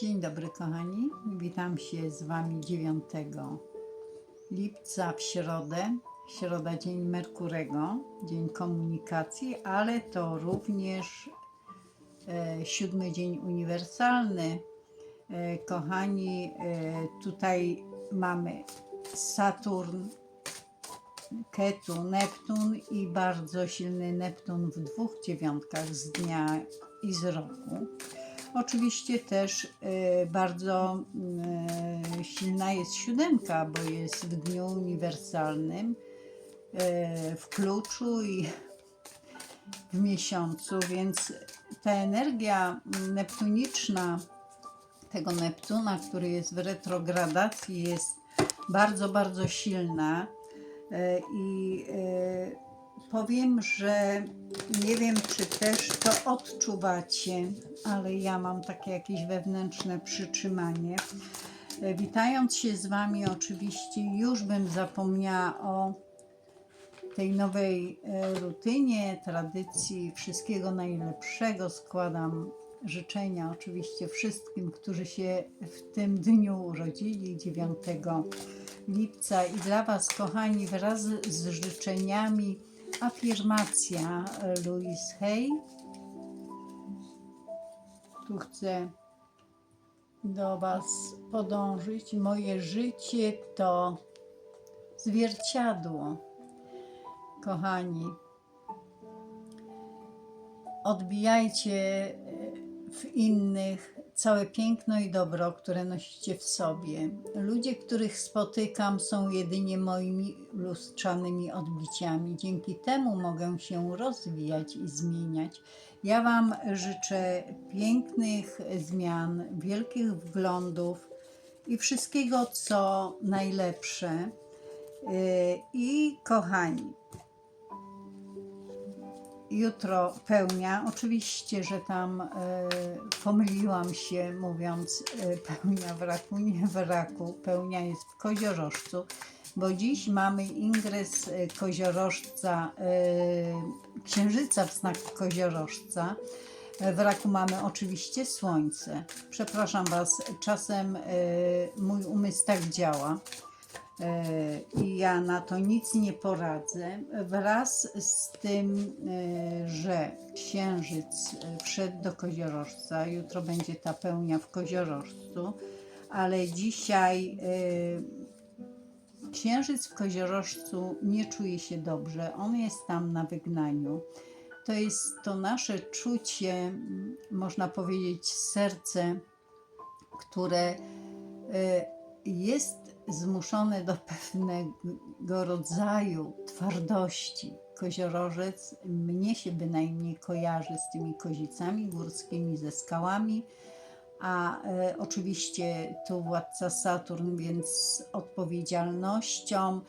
Dzień dobry, kochani. Witam się z Wami 9 lipca w środę. Środa, dzień Merkurego, dzień komunikacji, ale to również e, siódmy dzień uniwersalny. E, kochani, e, tutaj mamy Saturn, Ketu, Neptun i bardzo silny Neptun w dwóch dziewiątkach z dnia i z roku. Oczywiście też e, bardzo e, silna jest siódemka, bo jest w dniu uniwersalnym, e, w kluczu i w miesiącu, więc ta energia neptuniczna tego Neptuna, który jest w retrogradacji, jest bardzo, bardzo silna. I powiem, że nie wiem, czy też to odczuwacie, ale ja mam takie jakieś wewnętrzne przytrzymanie. E, Witając się z Wami, oczywiście już bym zapomniała o tej nowej e, rutynie, tradycji. Wszystkiego najlepszego składam życzenia oczywiście wszystkim, którzy się w tym dniu urodzili 9 lipca i dla Was, kochani, wraz z życzeniami afirmacja e, Louise Hay. Tu chcę do Was podążyć. Moje życie to zwierciadło. Kochani, odbijajcie e, w innych całe piękno i dobro, które nosicie w sobie. Ludzie, których spotykam, są jedynie moimi lustrzanymi odbiciami. Dzięki temu mogę się rozwijać i zmieniać. Ja Wam życzę pięknych zmian, wielkich wglądów i wszystkiego, co najlepsze. Yy, I kochani, jutro pełnia. Oczywiście, że tam e, pomyliłam się mówiąc e, pełnia w raku, nie w raku. Pełnia jest w koziorożcu, bo dziś mamy ingres e, koziorożca, e, księżyca w znak koziorożca. W raku mamy oczywiście słońce. Przepraszam Was, czasem e, mój umysł tak działa. E, i ja na to nic nie poradzę. Wraz z tym, e, że księżyc e, wszedł do koziorożca, jutro będzie ta pełnia w koziorożcu, ale dzisiaj księżyc w koziorożcu nie czuje się dobrze. On jest tam na wygnaniu. To jest to nasze czucie, można powiedzieć, serce, które jest zmuszone do pewnego rodzaju twardości. Koziorożec mnie się bynajmniej kojarzy z tymi kozicami górskimi, ze skałami, a e, oczywiście tu władca Saturn, więc z odpowiedzialnością,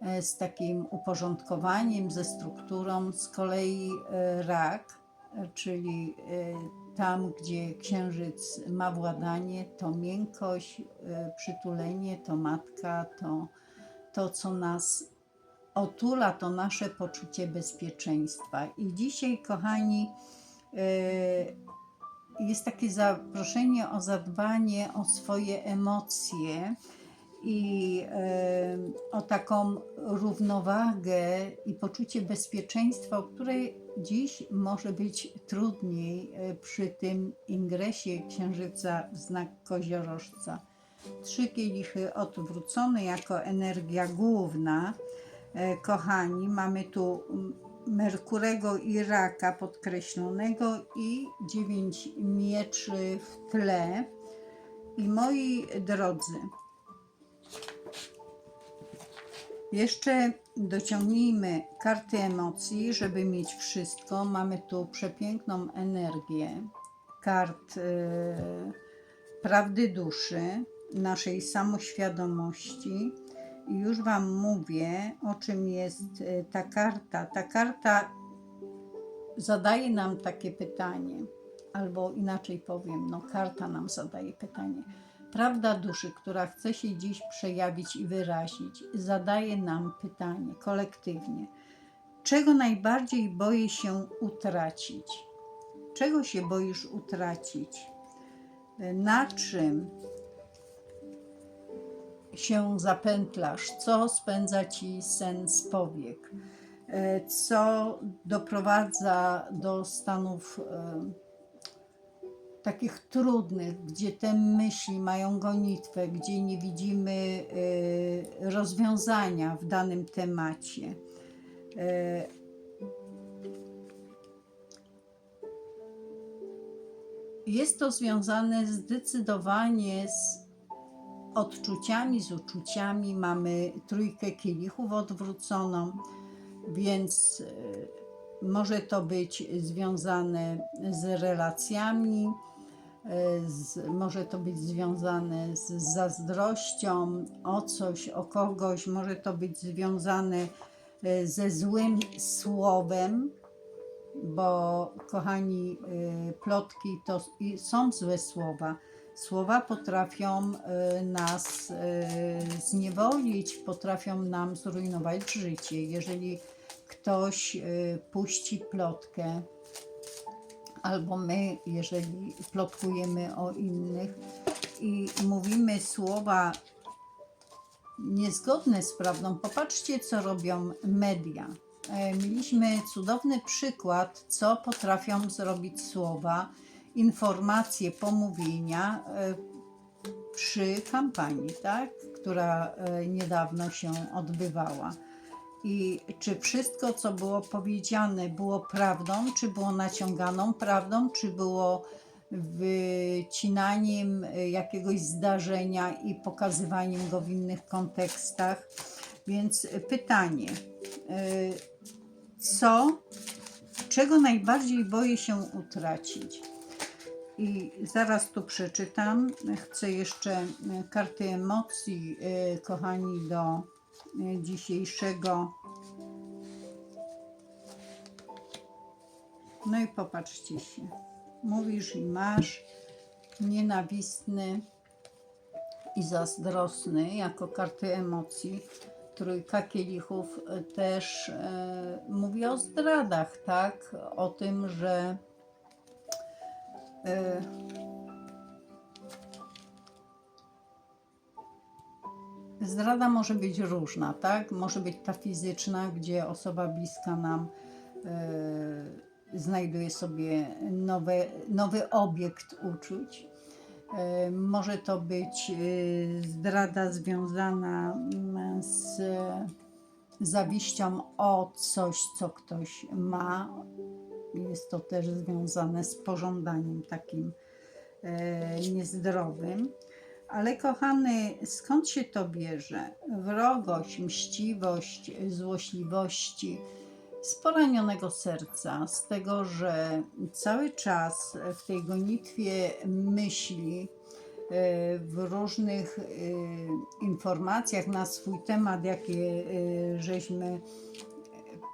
e, z takim uporządkowaniem, ze strukturą. Z kolei e, rak, e, czyli e, tam, gdzie księżyc ma władanie, to miękkość, y, przytulenie, to matka, to, to co nas otula, to nasze poczucie bezpieczeństwa. I dzisiaj, kochani, y, jest takie zaproszenie o zadbanie o swoje emocje i o taką równowagę i poczucie bezpieczeństwa, o której dziś może być trudniej e, przy tym ingresie księżyca w znak koziorożca. Trzy kielichy odwrócone jako energia główna. E, Kochani, mamy tu Merkurego i Raka podkreślonego i dziewięć mieczy w tle. I moi drodzy, jeszcze dociągnijmy karty emocji, żeby mieć wszystko. Mamy tu przepiękną energię kart y, prawdy duszy, naszej samoświadomości. I już Wam mówię, o czym jest y, ta karta. Ta karta zadaje nam takie pytanie, albo inaczej powiem, no karta nam zadaje pytanie. Prawda duszy, która chce się dziś przejawić i wyrazić, zadaje nam pytanie kolektywnie: czego najbardziej boję się utracić? Czego się boisz utracić? na czym się zapętlasz, co spędza ci sen z powiek, co doprowadza do stanów e, takich trudnych, gdzie te myśli mają gonitwę, gdzie nie widzimy e, rozwiązania w danym temacie. E, Jest to związane zdecydowanie z odczuciami, z uczuciami. Mamy trójkę kielichów odwróconą, więc e, może to być związane z relacjami, z, może to być związane z zazdrością o coś, o kogoś, może to być związane e, ze złym słowem, bo kochani, y, plotki to są złe słowa. Słowa potrafią y, nas zniewolić, potrafią nam zrujnować życie. Jeżeli ktoś puści plotkę, albo my, jeżeli plotkujemy o innych i mówimy słowa niezgodne z prawdą, popatrzcie, co robią media. E, Mieliśmy cudowny przykład, co potrafią zrobić słowa, informacje, pomówienia e, przy kampanii, tak? która e, niedawno się odbywała. I czy wszystko, co było powiedziane, było prawdą, czy było naciąganą prawdą, czy było wycinaniem e, jakiegoś zdarzenia i pokazywaniem go w innych kontekstach. Więc pytanie, e, co, czego najbardziej boję się utracić? I zaraz tu przeczytam. Chcę jeszcze e, karty emocji, e, kochani, do e, dzisiejszego. No i popatrzcie się. Mówisz i masz nienawistny i zazdrosny jako karty emocji. Trójka kielichów też e, mówi o zdradach, tak? O tym, że e, Zdrada może być różna, tak? Może być ta fizyczna, gdzie osoba bliska nam e, znajduje sobie nowe, nowy obiekt uczuć. E, może to być e, zdrada związana mm, z zawiścią o coś, co ktoś ma. Jest to też związane z pożądaniem takim niezdrowym. Ale kochany, skąd się to bierze? Wrogość, mściwość, złośliwości z poranionego serca, z tego, że cały czas w tej gonitwie myśli, e, w różnych e, informacjach na swój temat, jakie e, żeśmy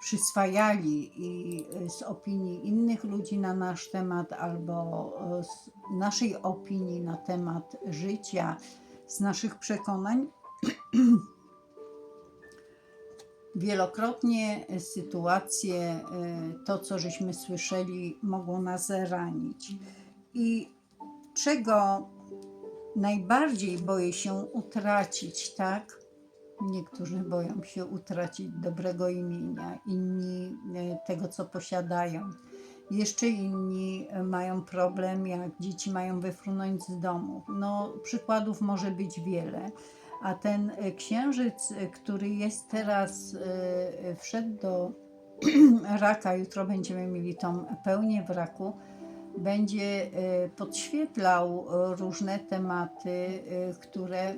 przyswajali i z opinii innych ludzi na nasz temat, albo z naszej opinii na temat życia, z naszych przekonań, wielokrotnie sytuacje, y, to co żeśmy słyszeli, mogło nas ranić. I czego najbardziej boję się utracić, tak? Niektórzy boją się utracić dobrego imienia, inni y, tego, co posiadają. Jeszcze inni mają problem, jak dzieci mają wyfrunąć z domu. No, przykładów może być wiele. A ten e, księżyc, e, który jest teraz, e, wszedł do raka, jutro będziemy mieli tą pełnię w raku, będzie podświetlał różne tematy, które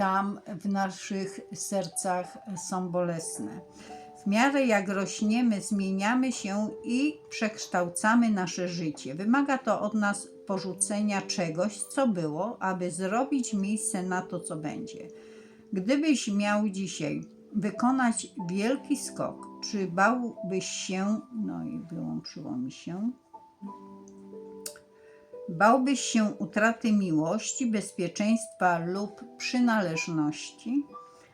tam w naszych sercach są bolesne. W miarę jak rośniemy, zmieniamy się i przekształcamy nasze życie. Wymaga to od nas porzucenia czegoś, co było, aby zrobić miejsce na to, co będzie. Gdybyś miał dzisiaj wykonać wielki skok, czy bałbyś się, no i wyłączyło mi się, bałbyś się utraty miłości, bezpieczeństwa lub przynależności?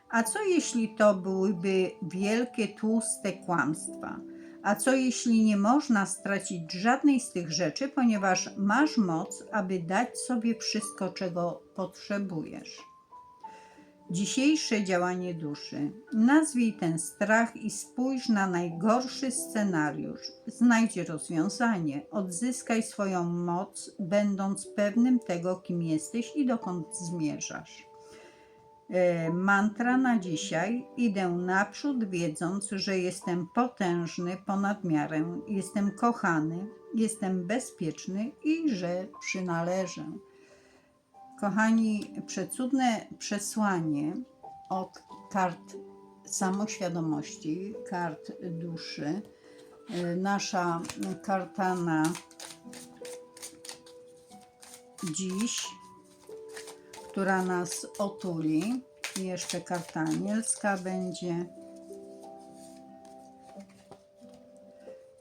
A co jeśli to byłyby wielkie, tłuste kłamstwa? A co jeśli nie można stracić żadnej z tych rzeczy, ponieważ masz moc, aby dać sobie wszystko, czego potrzebujesz? Dzisiejsze działanie duszy. Nazwij ten strach i spójrz na najgorszy scenariusz. Znajdź rozwiązanie. Odzyskaj swoją moc, będąc pewnym tego, kim jesteś i dokąd zmierzasz. E, Mantra na dzisiaj. Idę naprzód, wiedząc, że jestem potężny ponad miarę, jestem kochany, jestem bezpieczny i że przynależę. Kochani, przecudne przesłanie od kart samoświadomości, kart duszy. Y, Nasza karta na dziś, która nas otuli. Jeszcze karta anielska będzie.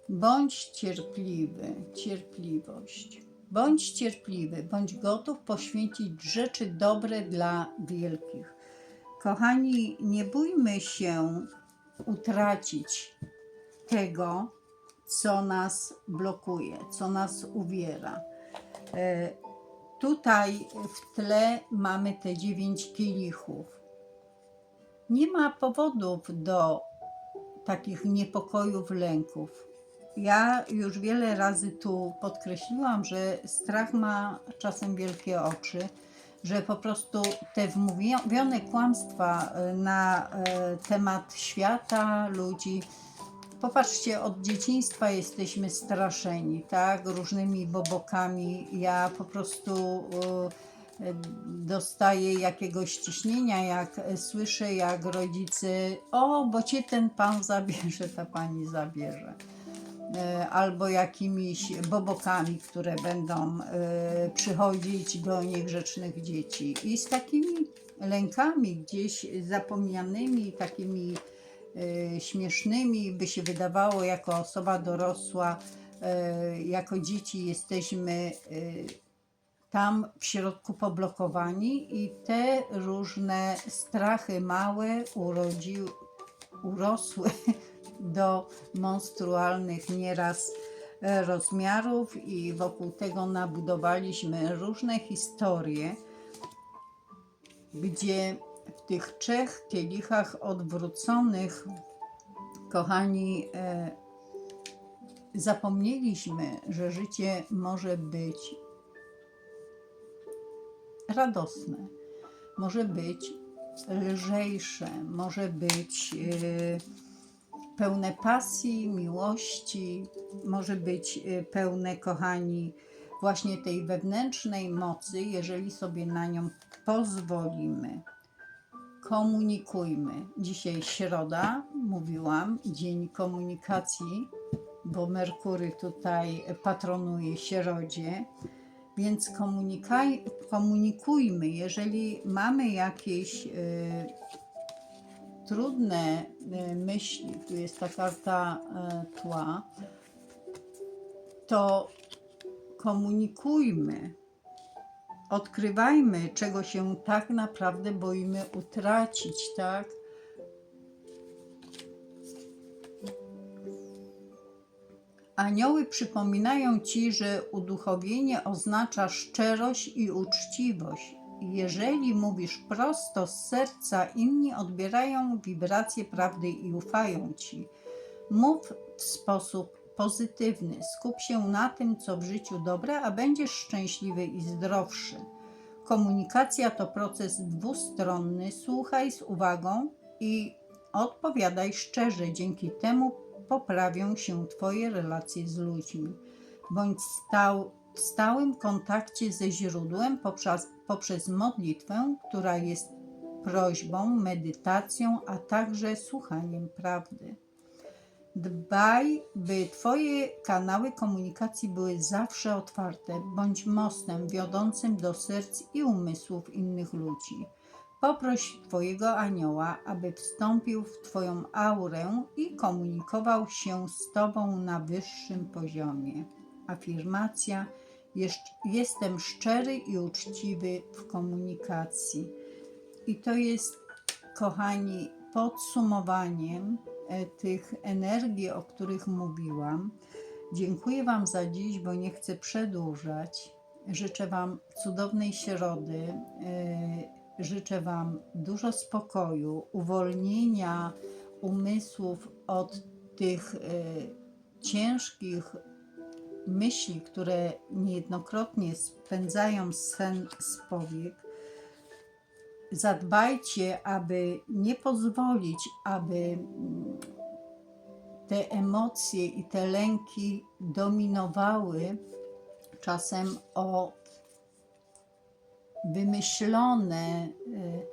Bądź cierpliwy, cierpliwość. Bądź cierpliwy, bądź gotów poświęcić rzeczy dobre dla wielkich. Kochani, nie bójmy się utracić tego, co nas blokuje, co nas uwiera. E, Tutaj w tle mamy te dziewięć kielichów. Nie ma powodów do takich niepokojów, lęków. Ja już wiele razy tu podkreśliłam, że strach ma czasem wielkie oczy, że po prostu te wmówione kłamstwa e, na e, temat świata, ludzi. Popatrzcie, od dzieciństwa jesteśmy straszeni, tak? Różnymi bobokami. Ja po prostu e, dostaję jakiegoś ciśnienia, jak słyszę, jak rodzice, o, bo cię ten pan zabierze, ta pani zabierze albo jakimiś bobokami, które będą e, przychodzić do niegrzecznych dzieci. I z takimi lękami gdzieś zapomnianymi, takimi e, śmiesznymi, by się wydawało, jako osoba dorosła, jako dzieci jesteśmy tam w środku poblokowani i te różne strachy małe urodził, urosły do monstrualnych nieraz e, rozmiarów i wokół tego nabudowaliśmy różne historie, gdzie w tych trzech kielichach odwróconych, kochani, e, zapomnieliśmy, że życie może być radosne, może być lżejsze, może być e, pełne pasji, miłości, może być e, pełne, kochani, właśnie tej wewnętrznej mocy, jeżeli sobie na nią pozwolimy. Komunikujmy. Dzisiaj środa, mówiłam, dzień komunikacji, bo Merkury tutaj patronuje środzie. Więc komunikaj, komunikujmy, jeżeli mamy jakieś y, trudne y, myśli, tu jest ta karta y, tła, to komunikujmy, odkrywajmy, czego się tak naprawdę boimy utracić, tak? Anioły przypominają ci, że uduchowienie oznacza szczerość i uczciwość. Jeżeli mówisz prosto z serca, inni odbierają wibracje prawdy i ufają ci. Mów w sposób pozytywny. Skup się na tym, co w życiu dobre, a będziesz szczęśliwy i zdrowszy. Komunikacja to proces dwustronny. Słuchaj z uwagą i odpowiadaj szczerze. Dzięki temu poprawią się Twoje relacje z ludźmi. Bądź stał, w stałym kontakcie ze źródłem poprzez, poprzez modlitwę, która jest prośbą, medytacją, a także słuchaniem prawdy. Dbaj, by Twoje kanały komunikacji były zawsze otwarte. Bądź mostem wiodącym do serc i umysłów innych ludzi. Poproś Twojego anioła, aby wstąpił w Twoją aurę i komunikował się z Tobą na wyższym poziomie. Afirmacja: "Jest- Jestem szczery i uczciwy w komunikacji. I to jest, kochani, podsumowaniem e, tych energii, o których mówiłam. Dziękuję Wam za dziś, bo nie chcę przedłużać. Życzę Wam cudownej środy. e, Życzę Wam dużo spokoju, uwolnienia umysłów od tych e, ciężkich myśli, które niejednokrotnie spędzają sen z powiek. Zadbajcie, aby nie pozwolić, aby mm, te emocje i te lęki dominowały czasem o wymyślone y,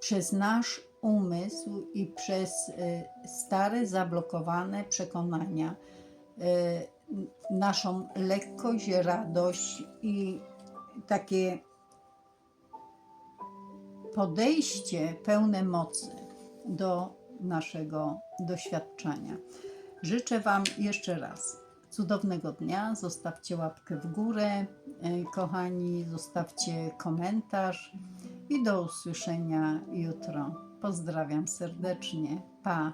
przez nasz umysł i przez y, stare, zablokowane przekonania y, naszą lekkość, radość i takie podejście pełne mocy do naszego doświadczenia. Życzę Wam jeszcze raz cudownego dnia. Zostawcie łapkę w górę, e, kochani, zostawcie komentarz i do usłyszenia jutro. Pozdrawiam serdecznie. Pa.